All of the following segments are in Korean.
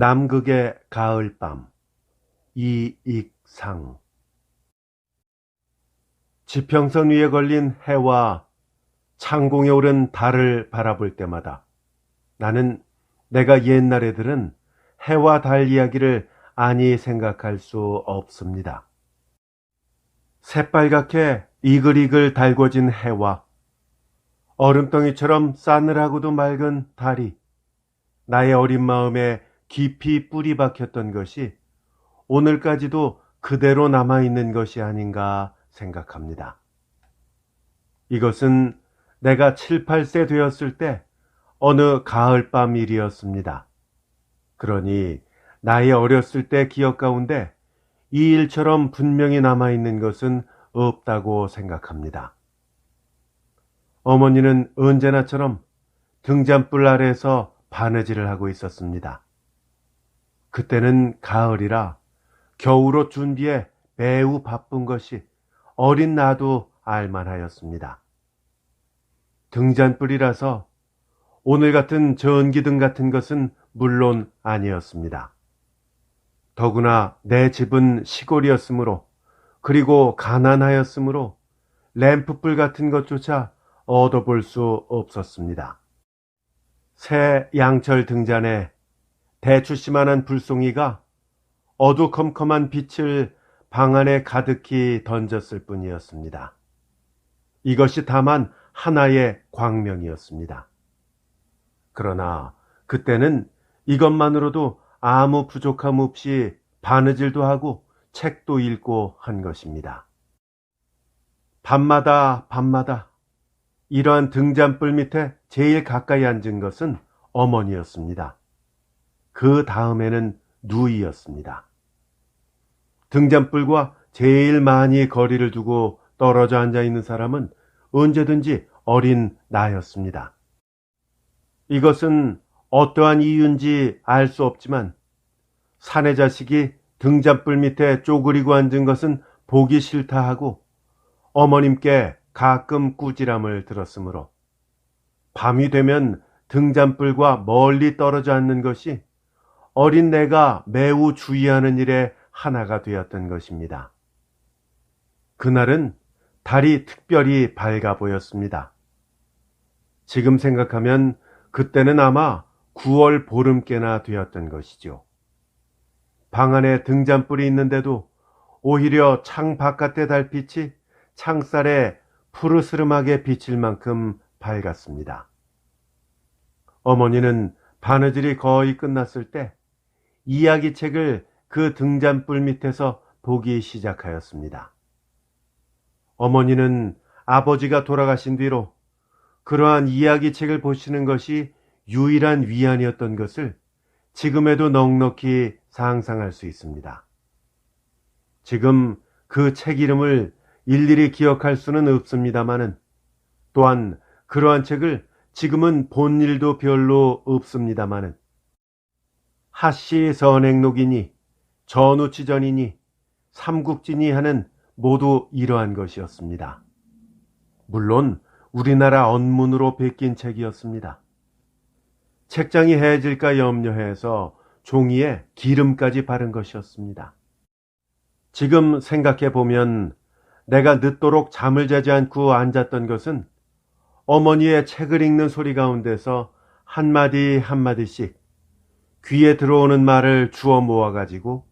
남극의 가을밤 이익상 지평선 위에 걸린 해와 창공에 오른 달을 바라볼 때마다 나는 내가 옛날에 들은 해와 달 이야기를 아니 생각할 수 없습니다. 새빨갛게 이글이글 달궈진 해와 얼음덩이처럼 싸늘하고도 맑은 달이 나의 어린 마음에 깊이 뿌리 박혔던 것이 오늘까지도 그대로 남아있는 것이 아닌가 생각합니다. 이것은 내가 7, 8세 되었을 때 어느 가을밤 일이었습니다. 그러니 나의 어렸을 때 기억 가운데 이 일처럼 분명히 남아있는 것은 없다고 생각합니다. 어머니는 언제나처럼 등잔불 아래에서 바느질을 하고 있었습니다. 그때는 가을이라 겨울옷 준비에 매우 바쁜 것이 어린 나도 알만하였습니다. 등잔불이라서 오늘 같은 전기등 같은 것은 물론 아니었습니다. 더구나 내 집은 시골이었으므로 그리고 가난하였으므로 램프불 같은 것조차 얻어볼 수 없었습니다. 새 양철 등잔에 대추씨만한 불송이가 어두컴컴한 빛을 방 안에 가득히 던졌을 뿐이었습니다. 이것이 다만 하나의 광명이었습니다. 그러나 그때는 이것만으로도 아무 부족함 없이 바느질도 하고 책도 읽고 한 것입니다. 밤마다 밤마다 이러한 등잔불 밑에 제일 가까이 앉은 것은 어머니였습니다. 그 다음에는 누이였습니다. 등잔불과 제일 많이 거리를 두고 떨어져 앉아 있는 사람은 언제든지 어린 나였습니다. 이것은 어떠한 이유인지 알 수 없지만 사내 자식이 등잔불 밑에 쪼그리고 앉은 것은 보기 싫다 하고 어머님께 가끔 꾸지람을 들었으므로 밤이 되면 등잔불과 멀리 떨어져 앉는 것이 어린 내가 매우 주의하는 일의 하나가 되었던 것입니다. 그날은 달이 특별히 밝아 보였습니다. 지금 생각하면 그때는 아마 9월 보름께나 되었던 것이죠. 방 안에 등잔불이 있는데도 오히려 창 바깥의 달빛이 창살에 푸르스름하게 비칠 만큼 밝았습니다. 어머니는 바느질이 거의 끝났을 때 이야기책을 그 등잔불 밑에서 보기 시작하였습니다. 어머니는 아버지가 돌아가신 뒤로 그러한 이야기책을 보시는 것이 유일한 위안이었던 것을 지금에도 넉넉히 상상할 수 있습니다. 지금 그 책 이름을 일일이 기억할 수는 없습니다마는 또한 그러한 책을 지금은 본 일도 별로 없습니다마는 하씨 선행록이니 전우치전이니 삼국지니 하는 모두 이러한 것이었습니다. 물론 우리나라 언문으로 베낀 책이었습니다. 책장이 해질까 염려해서 종이에 기름까지 바른 것이었습니다. 지금 생각해 보면 내가 늦도록 잠을 자지 않고 앉았던 것은 어머니의 책을 읽는 소리 가운데서 한마디 한마디씩 귀에 들어오는 말을 주워 모아가지고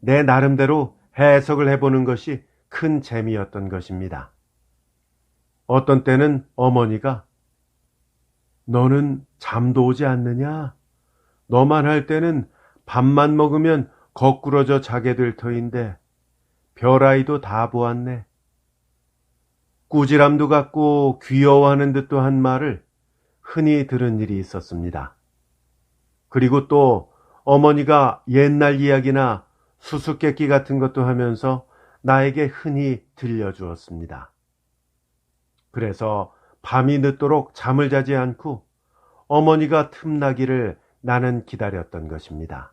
내 나름대로 해석을 해보는 것이 큰 재미였던 것입니다. 어떤 때는 어머니가 너는 잠도 오지 않느냐? 너만 할 때는 밥만 먹으면 거꾸러져 자게 될 터인데 별아이도 다 보았네. 꾸지람도 같고 귀여워하는 듯도 한 말을 흔히 들은 일이 있었습니다. 그리고 또 어머니가 옛날 이야기나 수수께끼 같은 것도 하면서 나에게 흔히 들려주었습니다. 그래서 밤이 늦도록 잠을 자지 않고 어머니가 틈나기를 나는 기다렸던 것입니다.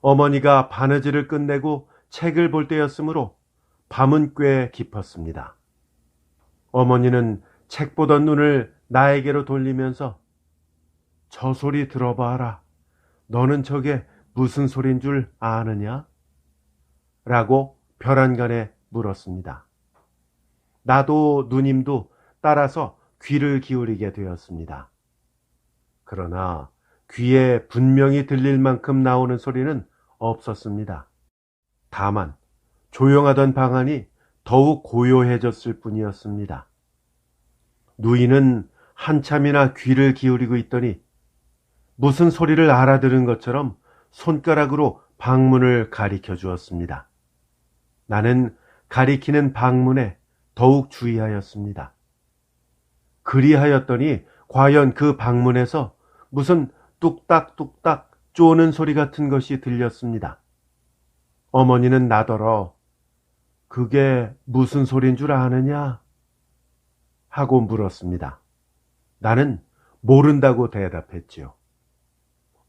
어머니가 바느질을 끝내고 책을 볼 때였으므로 밤은 꽤 깊었습니다. 어머니는 책 보던 눈을 나에게로 돌리면서 저 소리 들어봐라. 너는 저게 무슨 소린 줄 아느냐? 라고 별안간에 물었습니다. 나도 누님도 따라서 귀를 기울이게 되었습니다. 그러나 귀에 분명히 들릴 만큼 나오는 소리는 없었습니다. 다만 조용하던 방안이 더욱 고요해졌을 뿐이었습니다. 누이는 한참이나 귀를 기울이고 있더니 무슨 소리를 알아들은 것처럼 손가락으로 방문을 가리켜 주었습니다. 나는 가리키는 방문에 더욱 주의하였습니다. 그리하였더니 과연 그 방문에서 무슨 뚝딱뚝딱 쪼는 소리 같은 것이 들렸습니다. 어머니는 나더러 그게 무슨 소린 줄 아느냐? 하고 물었습니다. 나는 모른다고 대답했지요.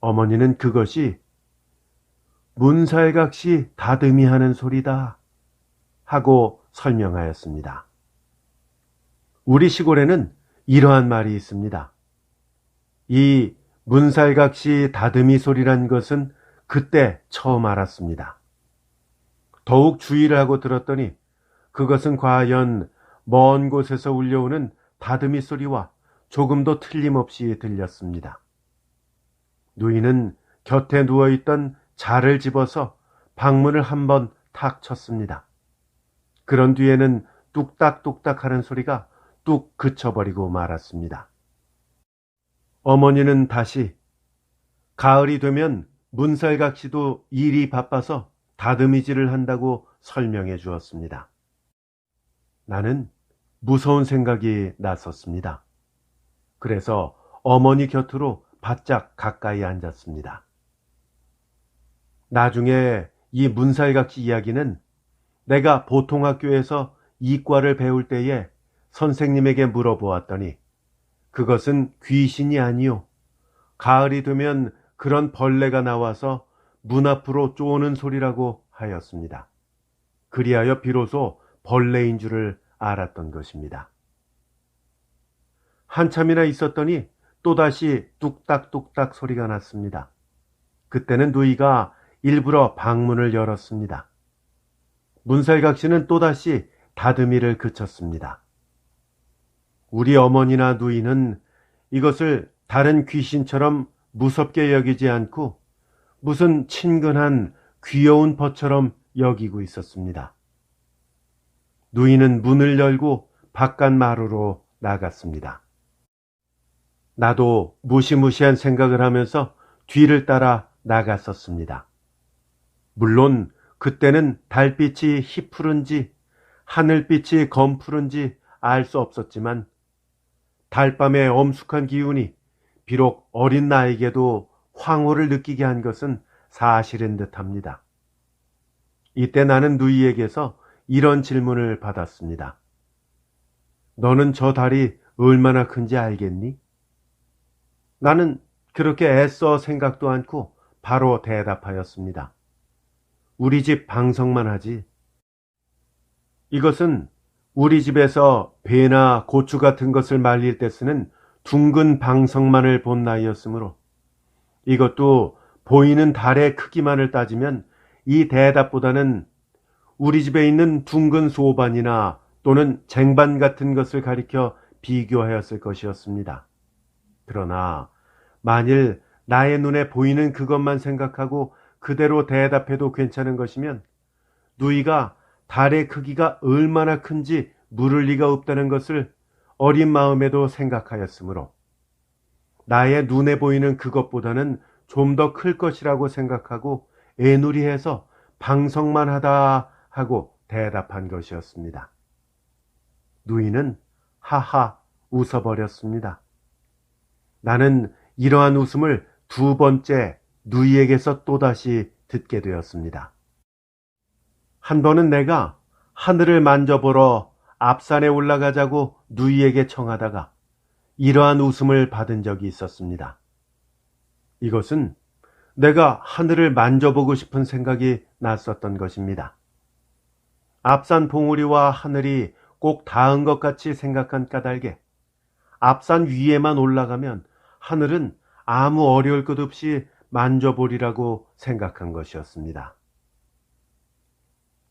어머니는 그것이 문살각시 다듬이 하는 소리다 하고 설명하였습니다. 우리 시골에는 이러한 말이 있습니다. 이 문살각시 다듬이 소리란 것은 그때 처음 알았습니다. 더욱 주의를 하고 들었더니 그것은 과연 먼 곳에서 울려오는 다듬이 소리와 조금도 틀림없이 들렸습니다. 누이는 곁에 누워있던 자를 집어서 방문을 한번 탁 쳤습니다. 그런 뒤에는 뚝딱뚝딱 하는 소리가 뚝 그쳐버리고 말았습니다. 어머니는 다시 가을이 되면 문살각시도 일이 바빠서 다듬이질을 한다고 설명해 주었습니다. 나는 무서운 생각이 났었습니다. 그래서 어머니 곁으로 바짝 가까이 앉았습니다. 나중에 이 문살각시 이야기는 내가 보통 학교에서 이과를 배울 때에 선생님에게 물어보았더니 그것은 귀신이 아니요. 가을이 되면 그런 벌레가 나와서 문 앞으로 쪼는 소리라고 하였습니다. 그리하여 비로소 벌레인 줄을 알았던 것입니다. 한참이나 있었더니 또다시 뚝딱뚝딱 소리가 났습니다. 그때는 누이가 일부러 방문을 열었습니다. 문살각 씨는 또다시 다듬이를 그쳤습니다. 우리 어머니나 누이는 이것을 다른 귀신처럼 무섭게 여기지 않고 무슨 친근한 귀여운 벗처럼 여기고 있었습니다. 누이는 문을 열고 바깥 마루로 나갔습니다. 나도 무시무시한 생각을 하면서 뒤를 따라 나갔었습니다. 물론 그때는 달빛이 희푸른지 하늘빛이 검푸른지 알 수 없었지만 달밤의 엄숙한 기운이 비록 어린 나에게도 황홀을 느끼게 한 것은 사실인 듯 합니다. 이때 나는 누이에게서 이런 질문을 받았습니다. 너는 저 달이 얼마나 큰지 알겠니? 나는 그렇게 애써 생각도 않고 바로 대답하였습니다. 우리 집 방석만 하지. 이것은 우리 집에서 배나 고추 같은 것을 말릴 때 쓰는 둥근 방석만을 본 나이였으므로 이것도 보이는 달의 크기만을 따지면 이 대답보다는 우리 집에 있는 둥근 소반이나 또는 쟁반 같은 것을 가리켜 비교하였을 것이었습니다. 그러나 만일 나의 눈에 보이는 그것만 생각하고 그대로 대답해도 괜찮은 것이면 누이가 달의 크기가 얼마나 큰지 물을 리가 없다는 것을 어린 마음에도 생각하였으므로 나의 눈에 보이는 그것보다는 좀 더 클 것이라고 생각하고 애누리해서 방송만 하다 하고 대답한 것이었습니다. 누이는 하하 웃어버렸습니다. 나는 이러한 웃음을 두 번째 누이에게서 또다시 듣게 되었습니다. 한 번은 내가 하늘을 만져보러 앞산에 올라가자고 누이에게 청하다가 이러한 웃음을 받은 적이 있었습니다. 이것은 내가 하늘을 만져보고 싶은 생각이 났었던 것입니다. 앞산 봉우리와 하늘이 꼭 닿은 것 같이 생각한 까닭에 앞산 위에만 올라가면 하늘은 아무 어려울 것 없이 만져보리라고 생각한 것이었습니다.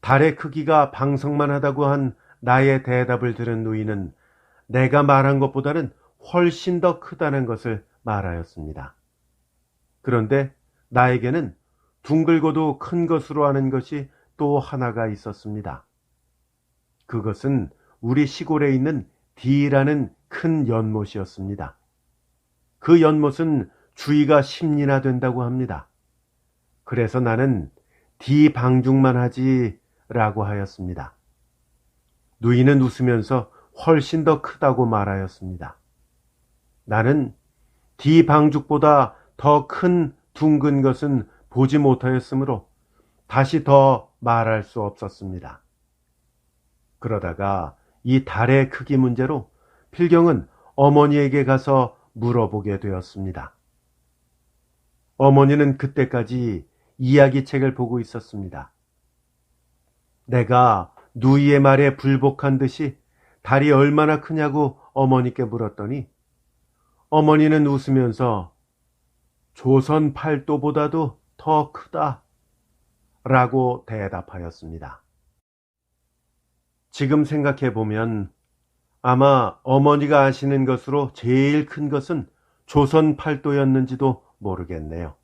달의 크기가 방석만 하다고 한 나의 대답을 들은 누이는 내가 말한 것보다는 훨씬 더 크다는 것을 말하였습니다. 그런데 나에게는 둥글고도 큰 것으로 아는 것이 또 하나가 있었습니다. 그것은 우리 시골에 있는 D라는 큰 연못이었습니다. 그 연못은 주위가 10리나 된다고 합니다. 그래서 나는 D 방중만 하지 라고 하였습니다. 누이는 웃으면서 훨씬 더 크다고 말하였습니다. 나는 D 방죽보다 더 큰 둥근 것은 보지 못하였으므로 다시 더 말할 수 없었습니다. 그러다가 이 달의 크기 문제로 필경은 어머니에게 가서 물어보게 되었습니다. 어머니는 그때까지 이야기책을 보고 있었습니다. 내가 누이의 말에 불복한 듯이 달이 얼마나 크냐고 어머니께 물었더니 어머니는 웃으면서 조선 팔도보다도 더 크다 라고 대답하였습니다. 지금 생각해 보면 아마 어머니가 아시는 것으로 제일 큰 것은 조선 팔도였는지도 모르겠네요.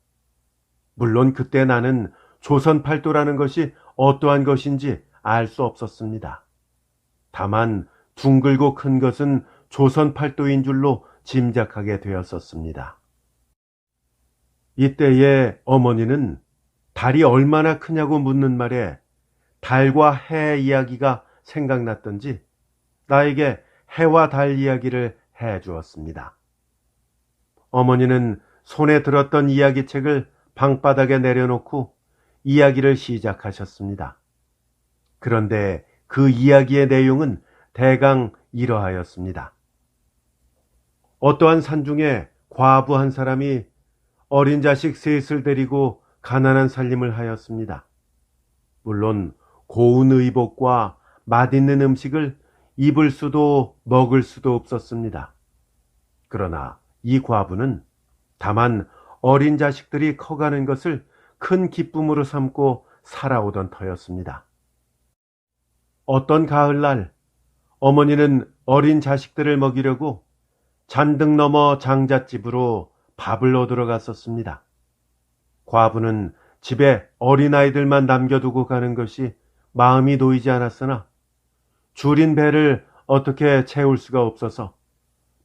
물론 그때 나는 조선 팔도라는 것이 어떠한 것인지 알 수 없었습니다. 다만 둥글고 큰 것은 조선 팔도인 줄로 짐작하게 되었었습니다. 이때에 어머니는 달이 얼마나 크냐고 묻는 말에 달과 해 이야기가 생각났던지 나에게 해와 달 이야기를 해 주었습니다. 어머니는 손에 들었던 이야기책을 방바닥에 내려놓고 이야기를 시작하셨습니다. 그런데 그 이야기의 내용은 대강 이러하였습니다. 어떠한 산 중에 과부 한 사람이 어린 자식 셋을 데리고 가난한 살림을 하였습니다. 물론 고운 의복과 맛있는 음식을 입을 수도 먹을 수도 없었습니다. 그러나 이 과부는 다만 어린 자식들이 커가는 것을 큰 기쁨으로 삼고 살아오던 터였습니다. 어떤 가을날 어머니는 어린 자식들을 먹이려고 잔등 넘어 장잣집으로 밥을 얻으러 갔었습니다. 과부는 집에 어린아이들만 남겨두고 가는 것이 마음이 놓이지 않았으나 줄인 배를 어떻게 채울 수가 없어서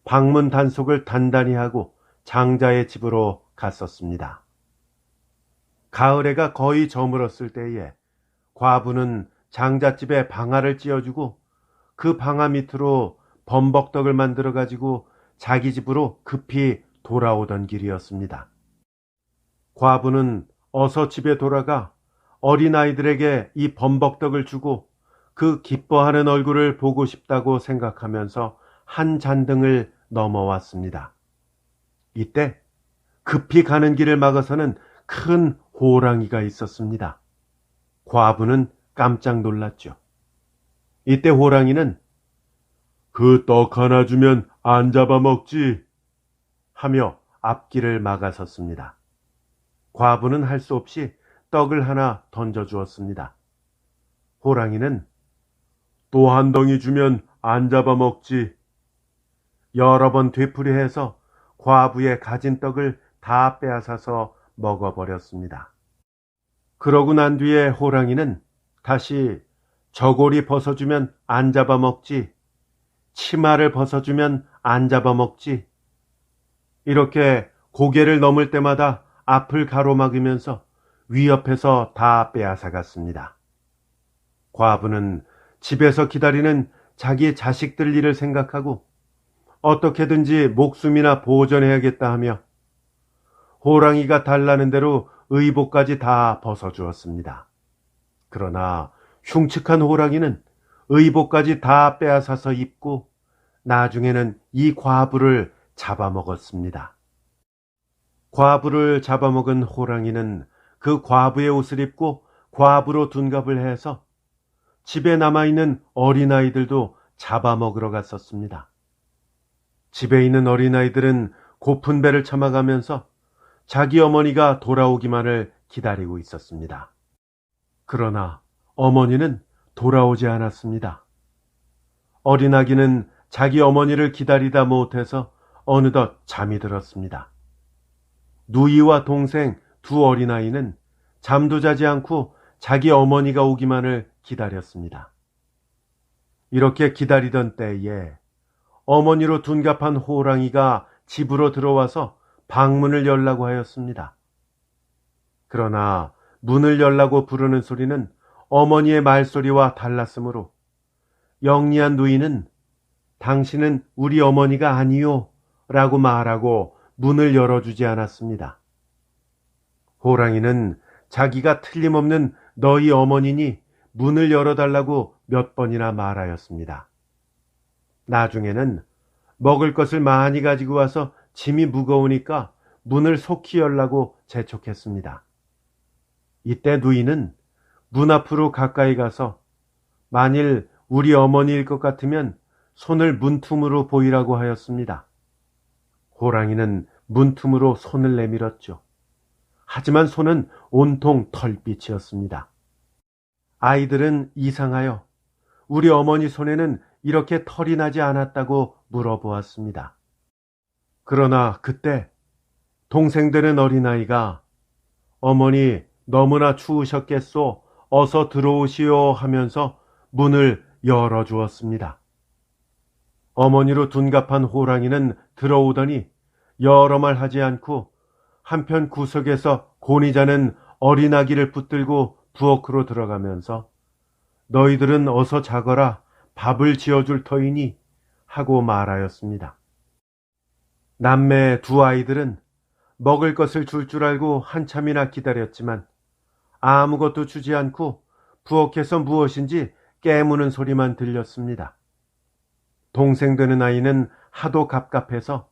방문 단속을 단단히 하고 장자의 집으로 갔었습니다. 가을해가 거의 저물었을 때에 과부는 장자집에 방아를 찧어주고 그 방아 밑으로 범벅떡을 만들어 가지고 자기 집으로 급히 돌아오던 길이었습니다. 과부는 어서 집에 돌아가 어린아이들에게 이 범벅떡을 주고 그 기뻐하는 얼굴을 보고 싶다고 생각하면서 한 잔등을 넘어왔습니다. 이때 급히 가는 길을 막아서는 큰 호랑이가 있었습니다. 과부는 깜짝 놀랐죠. 이때 호랑이는 그 떡 하나 주면 안 잡아먹지 하며 앞길을 막아섰습니다. 과부는 할 수 없이 떡을 하나 던져 주었습니다. 호랑이는 또 한 덩이 주면 안 잡아먹지. 여러 번 되풀이해서 과부의 가진 떡을 다 빼앗아서 먹어버렸습니다. 그러고 난 뒤에 호랑이는 다시 저고리 벗어주면 안 잡아먹지. 치마를 벗어주면 안 잡아먹지. 이렇게 고개를 넘을 때마다 앞을 가로막으면서 위협해서 다 빼앗아갔습니다. 과부는 집에서 기다리는 자기 자식들 일을 생각하고 어떻게든지 목숨이나 보존해야겠다 하며 호랑이가 달라는 대로 의복까지 다 벗어주었습니다. 그러나 흉측한 호랑이는 의복까지 다 빼앗아서 입고 나중에는 이 과부를 잡아먹었습니다. 과부를 잡아먹은 호랑이는 그 과부의 옷을 입고 과부로 둔갑을 해서 집에 남아있는 어린아이들도 잡아먹으러 갔었습니다. 집에 있는 어린아이들은 고픈 배를 참아가면서 자기 어머니가 돌아오기만을 기다리고 있었습니다. 그러나 어머니는 돌아오지 않았습니다. 어린 아기는 자기 어머니를 기다리다 못해서 어느덧 잠이 들었습니다. 누이와 동생 두 어린아이는 잠도 자지 않고 자기 어머니가 오기만을 기다렸습니다. 이렇게 기다리던 때에 어머니로 둔갑한 호랑이가 집으로 들어와서 방문을 열라고 하였습니다. 그러나 문을 열라고 부르는 소리는 어머니의 말소리와 달랐으므로 영리한 누이는 당신은 우리 어머니가 아니요 라고 말하고 문을 열어주지 않았습니다. 호랑이는 자기가 틀림없는 너희 어머니니 문을 열어달라고 몇 번이나 말하였습니다. 나중에는 먹을 것을 많이 가지고 와서 짐이 무거우니까 문을 속히 열라고 재촉했습니다. 이때 누이는 문 앞으로 가까이 가서 만일 우리 어머니일 것 같으면 손을 문틈으로 보이라고 하였습니다. 호랑이는 문틈으로 손을 내밀었죠. 하지만 손은 온통 털빛이었습니다. 아이들은 이상하여 우리 어머니 손에는 이렇게 털이 나지 않았다고 물어보았습니다. 그러나 그때 동생 되는 어린아이가 어머니 너무나 추우셨겠소 어서 들어오시오 하면서 문을 열어주었습니다. 어머니로 둔갑한 호랑이는 들어오더니 여러 말 하지 않고 한편 구석에서 곤이 자는 어린아기를 붙들고 부엌으로 들어가면서 너희들은 어서 자거라 밥을 지어줄 터이니 하고 말하였습니다. 남매 두 아이들은 먹을 것을 줄줄 알고 한참이나 기다렸지만 아무것도 주지 않고 부엌에서 무엇인지 깨무는 소리만 들렸습니다. 동생 되는 아이는 하도 갑갑해서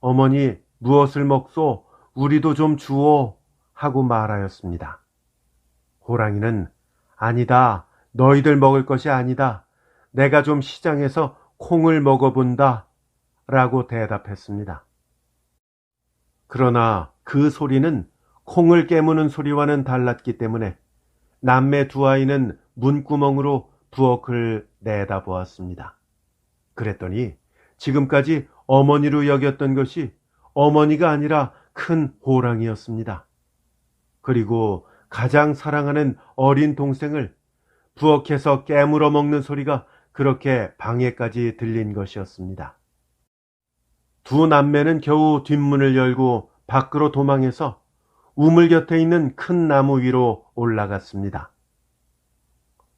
어머니 무엇을 먹소 우리도 좀 주오 하고 말하였습니다. 호랑이는 아니다 너희들 먹을 것이 아니다 내가 좀 시장에서 콩을 먹어본다 라고 대답했습니다. 그러나 그 소리는 콩을 깨무는 소리와는 달랐기 때문에 남매 두 아이는 문구멍으로 부엌을 내다보았습니다. 그랬더니 지금까지 어머니로 여겼던 것이 어머니가 아니라 큰 호랑이였습니다. 그리고 가장 사랑하는 어린 동생을 부엌에서 깨물어 먹는 소리가 그렇게 방에까지 들린 것이었습니다. 두 남매는 겨우 뒷문을 열고 밖으로 도망해서 우물 곁에 있는 큰 나무 위로 올라갔습니다.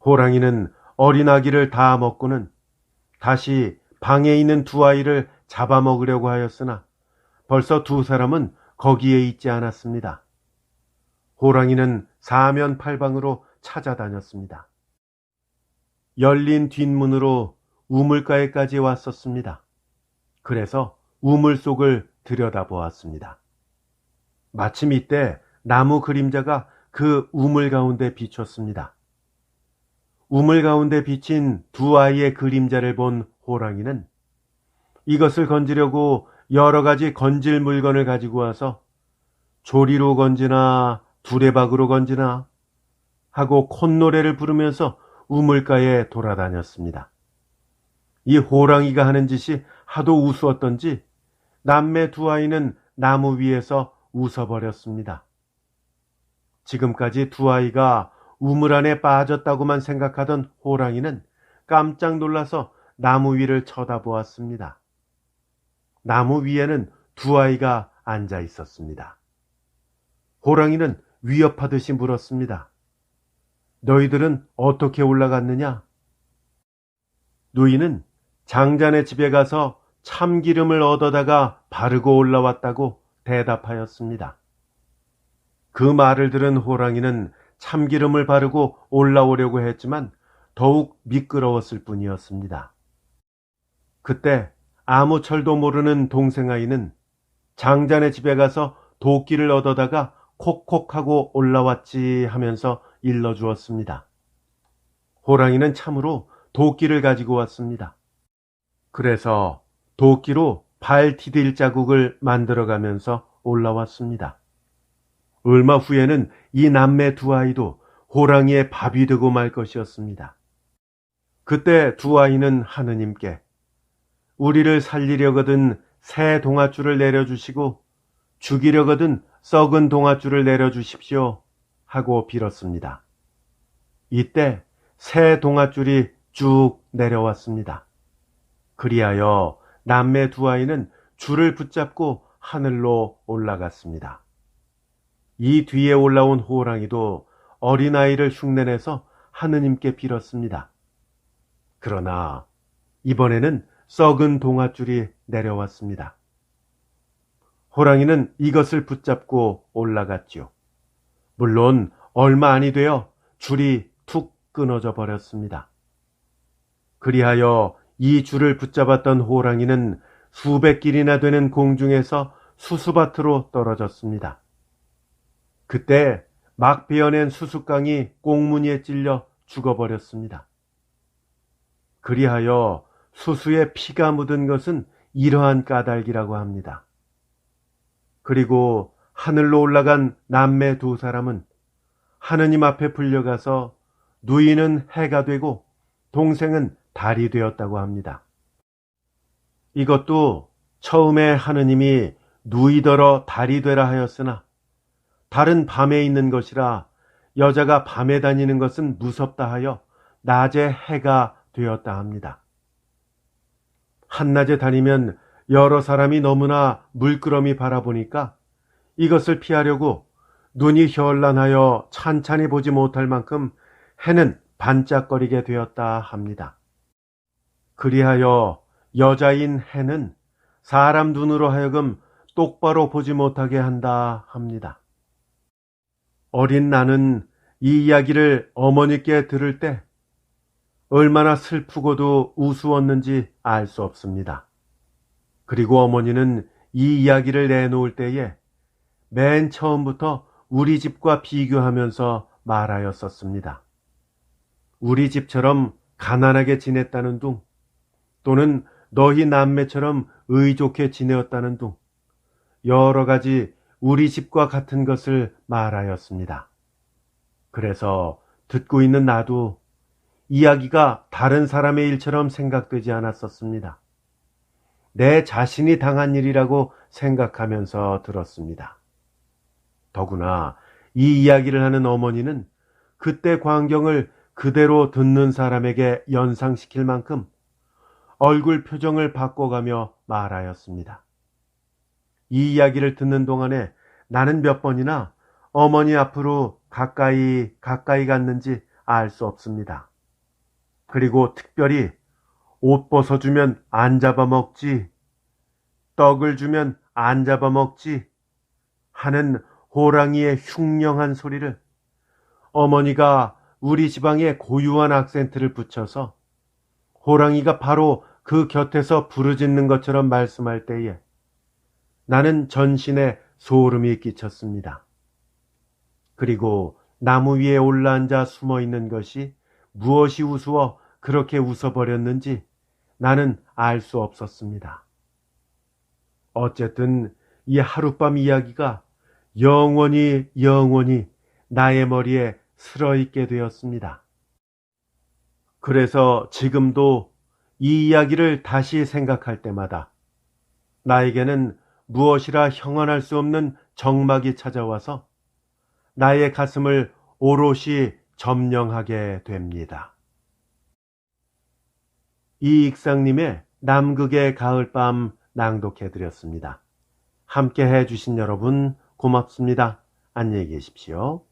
호랑이는 어린 아기를 다 먹고는 다시 방에 있는 두 아이를 잡아먹으려고 하였으나 벌써 두 사람은 거기에 있지 않았습니다. 호랑이는 사면팔방으로 찾아다녔습니다. 열린 뒷문으로 우물가에까지 왔었습니다. 그래서 우물 속을 들여다보았습니다. 마침 이때 나무 그림자가 그 우물 가운데 비쳤습니다. 우물 가운데 비친 두 아이의 그림자를 본 호랑이는 이것을 건지려고 여러 가지 건질 물건을 가지고 와서 조리로 건지나 두레박으로 건지나 하고 콧노래를 부르면서 우물가에 돌아다녔습니다. 이 호랑이가 하는 짓이 하도 우스웠던지 남매 두 아이는 나무 위에서 웃어버렸습니다. 지금까지 두 아이가 우물 안에 빠졌다고만 생각하던 호랑이는 깜짝 놀라서 나무 위를 쳐다보았습니다. 나무 위에는 두 아이가 앉아 있었습니다. 호랑이는 위협하듯이 물었습니다. 너희들은 어떻게 올라갔느냐? 누이는 장자네 집에 가서 참기름을 얻어다가 바르고 올라왔다고 대답하였습니다. 그 말을 들은 호랑이는 참기름을 바르고 올라오려고 했지만 더욱 미끄러웠을 뿐이었습니다. 그때 아무 철도 모르는 동생 아이는 장자네 집에 가서 도끼를 얻어다가 콕콕하고 올라왔지 하면서 일러주었습니다. 호랑이는 참으로 도끼를 가지고 왔습니다. 그래서 도끼로 발 디딜 자국을 만들어가면서 올라왔습니다. 얼마 후에는 이 남매 두 아이도 호랑이의 밥이 되고 말 것이었습니다. 그때 두 아이는 하느님께 우리를 살리려거든 새 동아줄을 내려주시고 죽이려거든 썩은 동아줄을 내려주십시오 하고 빌었습니다. 이때 새 동아줄이 쭉 내려왔습니다. 그리하여 남매 두 아이는 줄을 붙잡고 하늘로 올라갔습니다. 이 뒤에 올라온 호랑이도 어린아이를 흉내내서 하느님께 빌었습니다. 그러나 이번에는 썩은 동아줄이 내려왔습니다. 호랑이는 이것을 붙잡고 올라갔지요. 물론 얼마 아니 되어 줄이 툭 끊어져 버렸습니다. 그리하여 이 줄을 붙잡았던 호랑이는 수백 길이나 되는 공중에서 수수밭으로 떨어졌습니다. 그때 막 베어낸 수수깡이 꽁무니에 찔려 죽어버렸습니다. 그리하여 수수에 피가 묻은 것은 이러한 까닭이라고 합니다. 그리고 하늘로 올라간 남매 두 사람은 하느님 앞에 불려가서 누이는 해가 되고 동생은 달이 되었다고 합니다. 이것도 처음에 하느님이 누이더러 달이 되라 하였으나 달은 밤에 있는 것이라 여자가 밤에 다니는 것은 무섭다 하여 낮에 해가 되었다 합니다. 한낮에 다니면 여러 사람이 너무나 물끄러미 바라보니까 이것을 피하려고 눈이 현란하여 찬찬히 보지 못할 만큼 해는 반짝거리게 되었다 합니다. 그리하여 여자인 해는 사람 눈으로 하여금 똑바로 보지 못하게 한다 합니다. 어린 나는 이 이야기를 어머니께 들을 때 얼마나 슬프고도 우스웠는지 알 수 없습니다. 그리고 어머니는 이 이야기를 내놓을 때에 맨 처음부터 우리 집과 비교하면서 말하였었습니다. 우리 집처럼 가난하게 지냈다는 둥, 또는 너희 남매처럼 의좋게 지내었다는 둥, 여러 가지 우리 집과 같은 것을 말하였습니다. 그래서 듣고 있는 나도 이야기가 다른 사람의 일처럼 생각되지 않았었습니다. 내 자신이 당한 일이라고 생각하면서 들었습니다. 더구나 이 이야기를 하는 어머니는 그때 광경을 그대로 듣는 사람에게 연상시킬 만큼 얼굴 표정을 바꿔가며 말하였습니다. 이 이야기를 듣는 동안에 나는 몇 번이나 어머니 앞으로 가까이 가까이 갔는지 알 수 없습니다. 그리고 특별히 옷 벗어주면 안 잡아먹지, 떡을 주면 안 잡아먹지 하는 호랑이의 흉령한 소리를 어머니가 우리 지방에 고유한 악센트를 붙여서 호랑이가 바로 그 곁에서 부르짖는 것처럼 말씀할 때에 나는 전신에 소름이 끼쳤습니다. 그리고 나무 위에 올라앉아 숨어 있는 것이 무엇이 우스워 그렇게 웃어버렸는지 나는 알 수 없었습니다. 어쨌든 이 하룻밤 이야기가 영원히 영원히 나의 머리에 슬어 있게 되었습니다. 그래서 지금도 이 이야기를 다시 생각할 때마다 나에게는 무엇이라 형언할 수 없는 정막이 찾아와서 나의 가슴을 오롯이 점령하게 됩니다. 이익상님의 남극의 가을밤 낭독해 드렸습니다. 함께 해 주신 여러분 고맙습니다. 안녕히 계십시오.